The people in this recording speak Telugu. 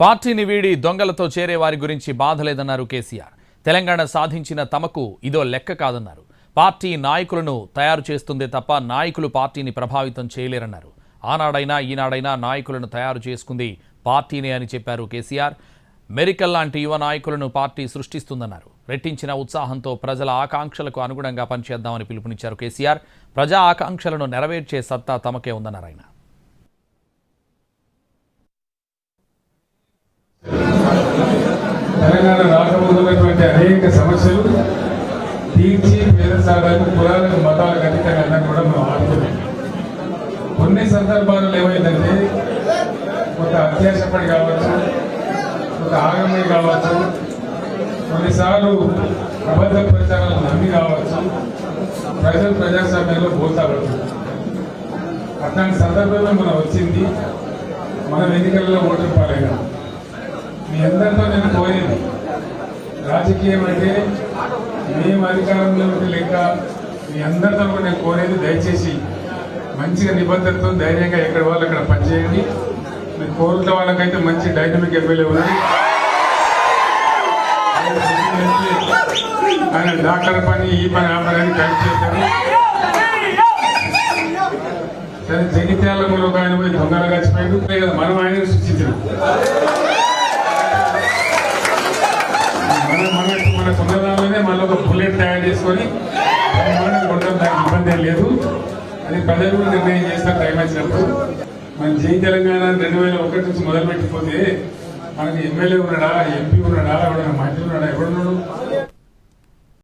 పార్టీని వీడి దొంగలతో చేరే వారి గురించి బాధ లేదన్నారు కేసీఆర్. తెలంగాణ సాధించిన తమకు ఇదో లెక్క కాదన్నారు. పార్టీ నాయకులను తయారు చేస్తుందే తప్ప నాయకులు పార్టీని ప్రభావితం చేయలేరన్నారు. ఆనాడైనా ఈనాడైనా నాయకులను తయారు చేసుకుంది పార్టీనే అని చెప్పారు కేసీఆర్. మెరికల్ లాంటి యువ నాయకులను పార్టీ సృష్టిస్తుందన్నారు. రెట్టించిన ఉత్సాహంతో ప్రజల ఆకాంక్షలకు అనుగుణంగా పనిచేద్దామని పిలుపునిచ్చారు కేసీఆర్. ప్రజా ఆకాంక్షలను నెరవేర్చే సత్తా తమకే ఉందన్నారు ఆయన. తెలంగాణ రాష్ట్రంలో అనేక సమస్యలు తీర్చి పేద సాధారణ కులాలకు మతాలకు అతీతంగా కూడా మనం ఆడుతున్నాం కొన్ని సందర్భాల్లో ఏమైందంటే కొంత అత్యాశపడి కావచ్చు కొంత ఆగమే కావచ్చు కొన్నిసార్లు అబద్ధ ప్రచారాలు నమ్మి కావచ్చు ప్రజలు ప్రజాస్వామ్యంలో పోతావచ్చు అట్లాంటి సందర్భంలో మనం వచ్చింది మనం ఎన్నికల్లో ఓటు పాలైనా మీ అందరితో నేను కోరేది రాజకీయం అంటే మేము అధికారంలో ఉంటే లెక్క మీ అందరితో కూడా నేను కోరేది దయచేసి మంచిగా నిబద్ధతతో ధైర్యంగా ఎక్కడ వాళ్ళు అక్కడ పనిచేయండి. మీరు కోరుకున్న వాళ్ళకైతే మంచి డైనమిక్ ఎమ్మెల్యే ఉన్నది. ఆయన డాక్టర్ పని ఈ పని ఆ పని అని కలిసి చేశారు. సరే జగిత్యాలలో ఒక ఆయన పోయి దొంగలు గచ్చిపోయింది కదా మనం ఆయన సృష్టించాం సొంతదానిలోనే మళ్ళీ ఒక బుల్లెట్ తయారు చేసుకొని బ్రహ్మాండంగా దానికి ఇబ్బంది లేదు. అది ప్రజలు కూడా నిర్ణయం చేస్తారు టైం వచ్చినప్పుడు మన జై తెలంగాణ రెండు వేల ఒకటి నుంచి మొదలు పెట్టిపోతే మనకి ఎమ్మెల్యే ఉన్నాడా ఎంపీ ఉన్నాడా ఎవడన్నా మంత్రి ఉన్నాడా ఎవడున్నాడు?